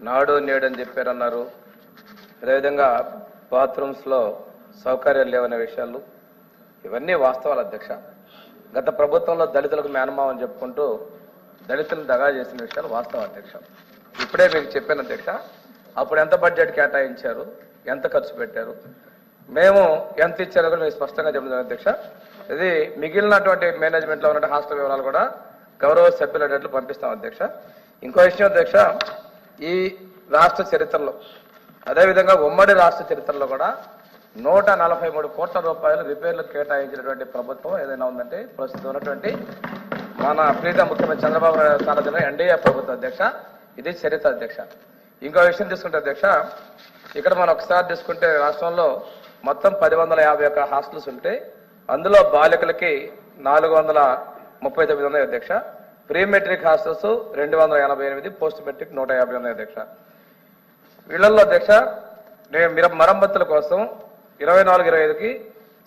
నాడు నేడు అని చెప్పారన్నారు. అదేవిధంగా బాత్రూమ్స్లో సౌకర్యాలు లేవనే విషయాలు. ఇవన్నీ వాస్తవాలు అధ్యక్ష. గత ప్రభుత్వంలో దళితులకు మేనమావ అని చెప్పుకుంటూ దళితులను దగా చేసిన విషయాలు వాస్తవం అధ్యక్ష. ఇప్పుడే మీకు చెప్పాను అధ్యక్ష. అప్పుడు ఎంత బడ్జెట్ కేటాయించారు? ఎంత ఖర్చు పెట్టారు? మేము ఎంత ఇచ్చారో కూడా మీకు స్పష్టంగా చెప్తున్నాను అధ్యక్ష. ఇది మిగిలినటువంటి మేనేజ్మెంట్లో ఉన్న హాస్టల్ వివరాలు కూడా గౌరవ సభ్యులు పంపిస్తాం అధ్యక్ష. ఇంకో విషయం అధ్యక్ష ఈ రాష్ట్ర చరిత్రలో అదేవిధంగా ఉమ్మడి రాష్ట్ర చరిత్రలో కూడా నూట నలభై మూడు కోట్ల రూపాయలు రిపేర్లకు కేటాయించినటువంటి ప్రభుత్వం ఏదైనా ఉందంటే ప్రస్తుతం ఉన్నటువంటి మన ప్రీత ముఖ్యమంత్రి చంద్రబాబు నాయుడు సారథ్యంలో ఎన్డీఏ ప్రభుత్వ అధ్యక్ష ఇది చరిత్ర అధ్యక్ష. ఇంకో విషయం తీసుకుంటే అధ్యక్ష ఇక్కడ మనం ఒకసారి తీసుకుంటే రాష్ట్రంలో మొత్తం పది వందల యాభై ఒక్క హాస్టల్స్ ఉంటే అందులో బాలికలకి నాలుగు వందల ముప్పై తొమ్మిది ఉన్నాయి అధ్యక్ష. ప్రీ మెట్రిక్ హాస్టల్స్ రెండు వందల ఎనభై ఎనిమిది పోస్ట్ మెట్రిక్ నూట యాభై ఉన్నాయి అధ్యక్ష. వీళ్ళల్లో అధ్యక్ష నేను మిర మరమ్మతుల కోసం ఇరవై నాలుగు ఇరవై ఐదుకి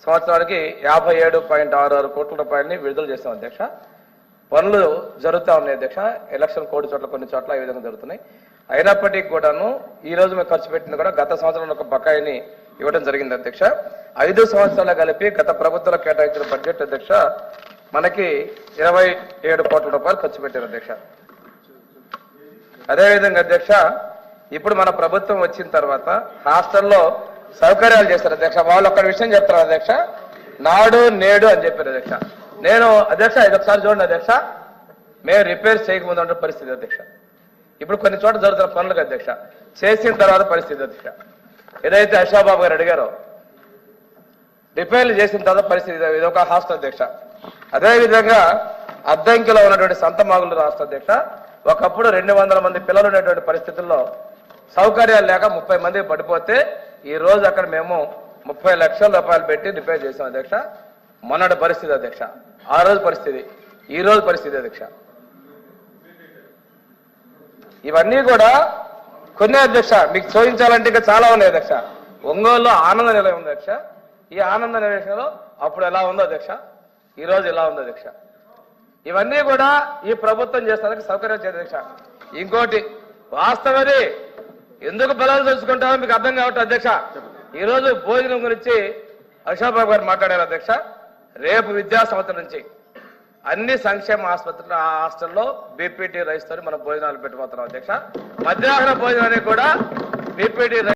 సంవత్సరానికి యాభై ఏడు పాయింట్ ఆరు ఆరు కోట్ల రూపాయలని విడుదల చేస్తాం అధ్యక్ష. పనులు జరుగుతూ ఉన్నాయి అధ్యక్ష. ఎలక్షన్ కోడి చోట్ల కొన్ని చోట్ల ఈ విధంగా జరుగుతున్నాయి. అయినప్పటికీ కూడాను ఈ రోజు మేము ఖర్చు పెట్టింది కూడా గత సంవత్సరం ఒక బకాయిని ఇవ్వడం జరిగింది అధ్యక్ష. ఐదు సంవత్సరాలు కలిపి గత ప్రభుత్వాలు కేటాయించిన బడ్జెట్ అధ్యక్ష మనకి ఇరవై ఏడు కోట్ల రూపాయలు ఖర్చు పెట్టారు అధ్యక్ష. అదేవిధంగా అధ్యక్ష ఇప్పుడు మన ప్రభుత్వం వచ్చిన తర్వాత హాస్టల్లో సౌకర్యాలు చేస్తారు అధ్యక్ష. వాళ్ళు ఒక్క విషయం చెప్తారు అధ్యక్ష. నాడు నేడు అని చెప్పారు అధ్యక్ష. నేను అధ్యక్ష ఇది ఒకసారి చూడండి అధ్యక్ష. మేము రిపేర్ చేయకముందు ఉన్న పరిస్థితి అధ్యక్ష. ఇప్పుడు కొన్ని చోట్ల జరుగుతున్న పనులకు అధ్యక్ష. చేసిన తర్వాత పరిస్థితి అధ్యక్ష. ఏదైతే అశోబాబు గారు అడిగారో రిపేర్లు చేసిన తర్వాత పరిస్థితి ఇది ఒక హాస్టల్ అధ్యక్ష. అదేవిధంగా అద్దంకిలో ఉన్నటువంటి సంతమాగులు రాష్ట్ర అధ్యక్ష ఒకప్పుడు రెండు వందల మంది పిల్లలు ఉన్నటువంటి పరిస్థితుల్లో సౌకర్యాలు లేక ముప్పై మంది పడిపోతే ఈ రోజు అక్కడ మేము ముప్పై లక్షల రూపాయలు పెట్టి రిపేర్ చేసాం అధ్యక్ష. మొన్నటి పరిస్థితి అధ్యక్ష. ఆ రోజు పరిస్థితి. ఈ రోజు పరిస్థితి అధ్యక్ష. ఇవన్నీ కూడా కొన్ని అధ్యక్ష. మీకు చూపించాలంటే ఇంకా చాలా ఉన్నాయి అధ్యక్ష. ఒంగోలులో ఆనంద నిలయం ఉంది అధ్యక్ష. ఈ ఆనంద నిలయంలో అప్పుడు ఎలా ఉందో అధ్యక్ష? ఈ రోజు ఎలా ఉందో అధ్యక్ష ఇవన్నీ కూడా ఈ ప్రభుత్వం చేస్తానికి సౌకర్యం చేయదు అధ్యక్ష ఇంకోటి వాస్తవది ఎందుకు బలాలు తెలుసుకుంటారో మీకు అర్థం కావట్లేదు అధ్యక్ష ఈ రోజు భోజనం గురించి అశోబాబు గారు మాట్లాడారు అధ్యక్ష రేపు విద్యా సంవత్సరం నుంచి అన్ని సంక్షేమ ఆసుపత్రులు ఆ హాస్టల్లో బీపీటీ రైస్తోని మనం భోజనాలు పెట్టబోతున్నాం అధ్యక్ష మధ్యాహ్న భోజనానికి కూడా బీపీటీ